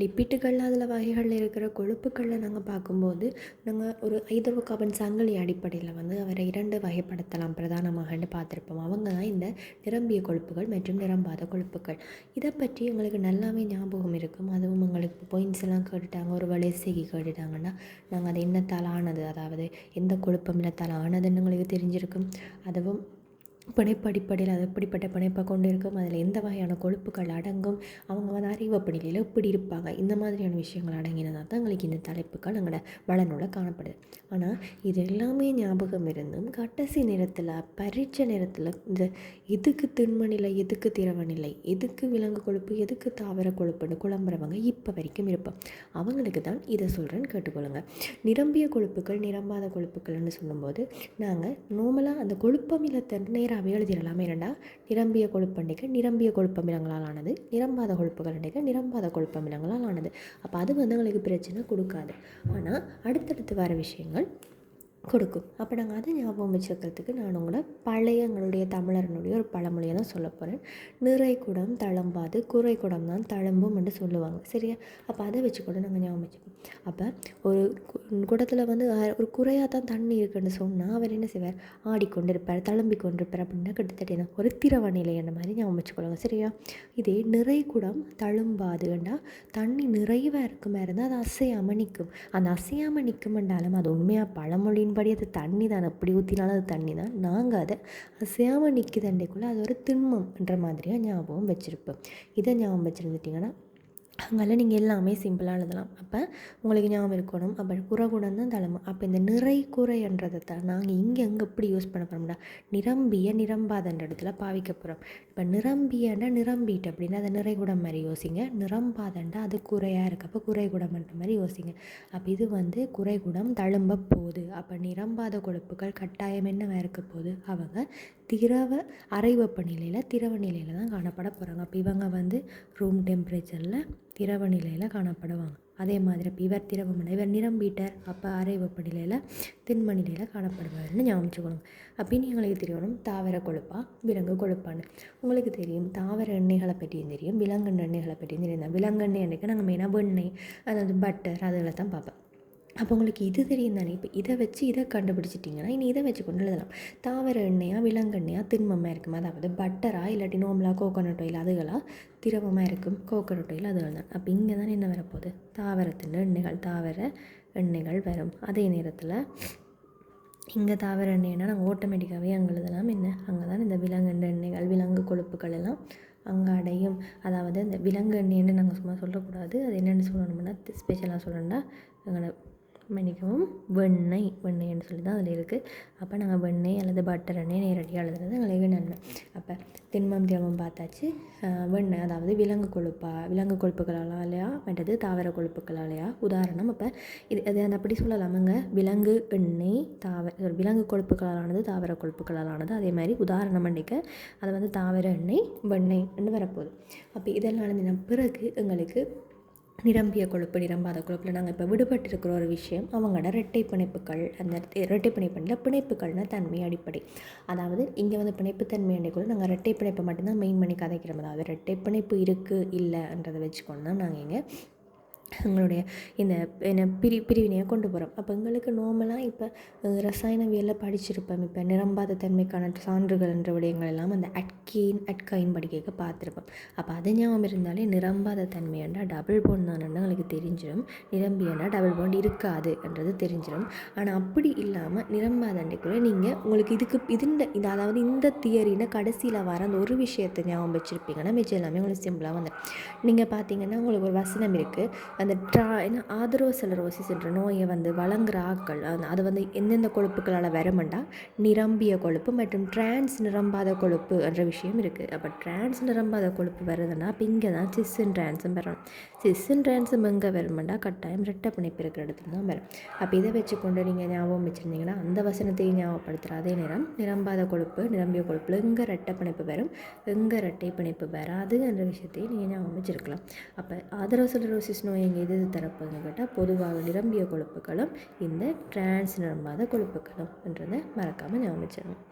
லிப்பிட்டுகள் அதில் வகைகளில் இருக்கிற கொழுப்புக்களில் நாங்கள் பார்க்கும்போது நாங்கள் ஒரு ஐதவ காபன் சங்கிலி அடிப்படையில் வந்து அவரை இரண்டு வகைப்படுத்தலாம் பிரதானமாகன்னு பார்த்துருப்போம். அவங்க தான் இந்த நிரம்பிய கொழுப்புகள் மற்றும் நிரம்பாத கொழுப்புகள். இதை பற்றி எங்களுக்கு நல்லாவே ஞாபகம் இருக்கும். அதுவும் எங்களுக்கு பாயிண்ட்ஸ் எல்லாம் கேட்டுட்டாங்க. ஒரு வலைசைக்கு கேட்டுட்டாங்கன்னா நாங்கள் அது என்னத்தால் ஆனது? அதாவது எந்த கொழுப்பம் இனத்தால் ஆனதுன்னு எங்களுக்கு தெரிஞ்சிருக்கும். அதுவும் பிணைப்பு அடிப்படையில் அது எப்படிப்பட்ட பிணைப்பை கொண்டு இருக்கும் அதில் எந்த வகையான கொழுப்புகள் அடங்கும் அவங்க வந்து அறிவப்பு எப்படி இருப்பாங்க இந்த மாதிரியான விஷயங்கள் அடங்கினதாக தான் எங்களுக்கு இந்த தலைப்புகள் எங்களோட வளனோட காணப்படுது. ஆனால் இது எல்லாமே ஞாபகம் இருந்தும் கடைசி நேரத்தில் பரீட்சை நேரத்தில் இந்த எதுக்கு திண்ம நிலை எதுக்கு திரவ நிலை எதுக்கு விலங்கு கொழுப்பு எதுக்கு தாவர கொழுப்புன்னு குழம்புறவங்க இப்போ வரைக்கும் இருப்போம். அவங்களுக்கு தான் இதை சொல்கிறேன்னு கேட்டுக்கொள்ளுங்க. நிரம்பிய கொழுப்புகள் நிரம்பாத கொழுப்புகள்னு சொல்லும்போது நாங்கள் நார்மலாக அந்த கொழுப்பமிலத்தை நேராக நேராகவே எழுதிடலாம் ஏனெண்டா நிரம்பிய கொழுப்பண்டிகை நிரம்பிய கொழுப்பமிலங்களால் ஆனது நிரம்பாத கொழுப்புகள் அண்டைக்கு நிரம்பாத கொழுப்பமிலங்களால் ஆனது அப்போ அது வந்து எங்களுக்கு பிரச்சனை கொடுக்காது. ஆனால் அடுத்தடுத்து வர விஷயங்கள் கொடுக்கும். அப்போ நாங்கள் அதை ஞாபகம் வச்சுக்கிறதுக்கு நான் உங்களை பழைய எங்களுடைய தமிழர்களுடைய ஒரு பழமொழியை தான் சொல்ல போகிறேன் நிறை குடம் தளம்பாது குறை குடம் தான் தளம்பும் என்று சொல்லுவாங்க. சரியா? அப்போ அதை வச்சு கூட நாங்கள் ஞாபகம் வச்சுப்போம். அப்போ ஒரு குடத்தில் வந்து ஒரு குறையாக தான் தண்ணி இருக்குன்னு சொன்னால் அவர் என்ன செய்வார்? ஆடிக்கொண்டிருப்பார் தளம்பி கொண்டிருப்பார் அப்படின்னா கிட்டத்தட்ட ஒரு திரவ நிலை அந்த மாதிரி ஞாபகம் வச்சுக்கொள்ளுங்க. சரியா? இதே நிறை குடம் தழும்பாதுண்டா தண்ணி நிறைவாக இருக்குமா இருந்தால் அது அசையாமல் நிற்கும். அந்த அசையாமல் நிற்குமென்றாலும் அது உண்மையாக பழமொழின்னு படி அது தண்ணி தான் அப்படி ஊற்றினாலும் அது தண்ணி தான் நாங்கள் அதை அசையாமல் நிற்கிதண்டைக்குள்ளே அது ஒரு திண்மம்ன்ற மாதிரியாக ஞாபகம் வச்சுருப்போம். இதை ஞாபகம் வச்சுருந்துட்டிங்கன்னா அங்கெல்லாம் நீங்கள் எல்லாமே சிம்பிளாக எழுதலாம். அப்போ உங்களுக்கு ஞாபகம் இருக்கணும். அப்போ குறகுணம் தான் தலைமை. அப்போ இந்த நிறை குறைன்றதை தான் நாங்கள் இங்கே எங்கே எப்படி யூஸ் பண்ண போகிறோம்னா நிரம்பிய நிரம்பாதன்ற இடத்துல பாவிக்க போகிறோம் இப்போ நிரம்பியன்னா நிரம்பிட்டு அப்படின்னா அதை நிறைகுடம் மாதிரி யோசிங்க. நிரம்பாதண்டா அது குறையாக இருக்குது அப்போ குறைகுடம்ன்ற மாதிரி யோசிங்க. அப்போ இது வந்து குறைகுடம் தழும்ப போகுது அப்போ நிரம்பாத கொழுப்புகள் கட்டாயம் என்னவாக இருக்க போகுது அவங்க திரவ அரை வெப்பநிலையில் திரவ நிலையில் தான் காணப்பட போகிறாங்க அப்போ இவங்க வந்து ரூம் டெம்பரேச்சரில் திரவ நிலையில் காணப்படுவாங்க. அதே மாதிரி இப்போ இவர் திரவம் இவர் நிரம்பிட்டார் அப்போ அரை வெப்பநிலையில் திண்ம நிலையில் காணப்படுவார்னு ஞாபகம் வச்சுக்கணும் அப்படின்னு எங்களுக்கு தெரியணும் தாவர கொழுப்பா விலங்கு கொழுப்பான்னு. உங்களுக்கு தெரியும் தாவர எண்ணெய்களை பற்றியும் தெரியும் விலங்கெண்ணெய் எண்ணெய்களை பற்றியும் தெரியும். விலங்கெண்ணெய் எண்ணெய்க்கு நாங்கள் மெயினாக வெண்ணெய் அதாவது பட்டர் அதில் தான் பார்ப்போம். அப்போ உங்களுக்கு இது தெரியும் தானே? இப்போ இதை வச்சு இதை கண்டுபிடிச்சிட்டிங்கன்னா இனி இதை வச்சு கொண்டு எழுதலாம். தாவர எண்ணெயாக விலங்கெண்ணெயாக திண்மமாக இருக்கும்? அதாவது பட்டராக இல்லாட்டி நோம்பலாக கோகோனட் ஆயில் அதுகளாக திரவமாக இருக்கும். கோகோனட் ஆயில் அதுகள் தான். அப்போ இங்கே தான் என்ன வரப்போகுது? தாவரத்தின் எண்ணெய்கள் தாவர எண்ணெய்கள் வரும். அதே நேரத்தில் இங்கே தாவர எண்ணெய்னா நாங்கள் ஆட்டோமேட்டிக்காகவே அங்கே எழுதலாம். என்ன? அங்கே தான் இந்த விலங்கெண்ணெய் எண்ணெய்கள் விலங்கு கொழுப்புகள் எல்லாம் அங்கே அடையும். அதாவது இந்த விலங்கு எண்ணெய்ன்னு நாங்கள் சும்மா சொல்லக்கூடாது. அது என்னென்னு சொல்லணும்னா ஸ்பெஷலாக சொல்லணும்னா எங்களை மன்னிக்கவும் வெண்ணெய் வெண்ணெய்ன்னு சொல்லி தான் அதில் இருக்குது அப்போ நாங்கள் வெண்ணெய் அல்லது பட்டர் எண்ணெய் நேரடியாக எழுதுறது எங்களுக்கு நன்மை. அப்போ திண்மம் திரவம் பார்த்தாச்சு. வெண்ணெய் அதாவது விலங்கு கொழுப்பா விலங்கு கொழுப்புகளாலையா மற்றது தாவர கொழுப்புகளாலையா? உதாரணம் அப்போ இது அது அந்த அப்படி சொல்லலாமாங்க? விலங்கு எண்ணெய் தாவர விலங்கு கொழுப்புகளாலானது தாவர கொழுப்புகளாலானது அதே மாதிரி உதாரணம் பண்ணிக்க அது வந்து தாவர எண்ணெய் வெண்ணெய்ன்னு வரப்போகுது. அப்போ இதெல்லாம் பிறகு எங்களுக்கு நிரம்பிய கொழுப்பு நிரம்பாத கொழுப்பில் நாங்கள் இப்போ விடுபட்டிருக்கிற ஒரு விஷயம் அவங்களோட இரட்டை பிணைப்புகள் அந்த இரட்டை பிணைப்புல பிணைப்புகள்னு தன்மை அடிப்படை. அதாவது இங்கே வந்து பிணைப்புத்தன்மை அன்றைக்குள்ள நாங்கள் இரட்டை பிணைப்பை மட்டும்தான் மெயின் பண்ணி கதைக்கிறோம். அதாவது இரட்டை பிணைப்பு இருக்குது இல்லைன்றதை வச்சுக்கொண்டு தான் நாங்கள் இங்கே எங்களுடைய இந்த என்ன பிரி பிரிவினையை கொண்டு போகிறோம் அப்போ எங்களுக்கு நார்மலாக இப்போ ரசாயனவியலில் படிச்சிருப்போம். இப்போ நிரம்பாத தன்மைக்கான சான்றுகள் என்ற விடயங்கள் எல்லாம் அந்த அட்கீன் அட்கைன் படிக்க பார்த்துருப்போம். அப்போ அது ஞாபகம் இருந்தாலே நிரம்பாத தன்மையாண்டா டபுள் போன் தான் எங்களுக்கு தெரிஞ்சிடும் நிரம்பியண்டா டபுள் போன் இருக்காது என்றது தெரிஞ்சிடும் ஆனால் அப்படி இல்லாமல் நிரம்பாத அண்டைக்குள்ளே நீங்கள் உங்களுக்கு இதுக்கு இதுண்ட இந்த அதாவது இந்த தியரின்னு கடைசியில் வர அந்த ஒரு விஷயத்தை ஞாபகம் வச்சுருப்பீங்கன்னா மிச்சம் எல்லாமே உங்களுக்கு சிம்பிளாக வந்து நீங்கள் பார்த்தீங்கன்னா உங்களுக்கு ஒரு வசனம் இருக்குது அந்த ட்ரா என்ன ஆதரவசலரோசிஸ் என்ற நோயை வந்து வழங்குற ஆக்கள் அது வந்து எந்தெந்த கொழுப்புகளால் வரமாட்டா? நிரம்பிய கொழுப்பு மற்றும் டிரான்ஸ் நிரம்பாத கொழுப்பு என்ற விஷயம் இருக்குது அப்போ டிரான்ஸ் நிரம்பாத கொழுப்பு வருதுன்னா அப்போ இங்கே தான் சிஸ்ஸின் டிரான்ஸும் வரணும். சிஸ்ஸின் டிரான்ஸும் எங்கே வருமாண்டா கட்டாயம் ரெட்டை பிணைப்பு இருக்கிற இடத்துல தான் வரும். அப்போ இதை வச்சுக்கொண்டு நீங்கள் ஞாபகம் வச்சுருந்தீங்கன்னா அந்த வசனத்தையும் ஞாபகப்படுத்துகிற அதே நேரம் நிரம்பாத கொழுப்பு நிரம்பிய கொழுப்பில் எங்கே ரெட்டை பிணைப்பு வரும்? எங்கே ரெட்டை பிணைப்பு வராது என்ற விஷயத்தையும் நீங்கள் ஞாபகம் வச்சுருக்கலாம். அப்போ ஆதரவசலரோசிஸ் நோய் நீங்கள் எது தரப்போகுதுன்னு கேட்டால் பொதுவாக நிரம்பிய கொழுப்புகளும் இந்த டிரான்ஸ் நிரம்பாத கொழுப்புகளும் என்றதை மறக்காமல் ஞாபகம் வச்சிடணும்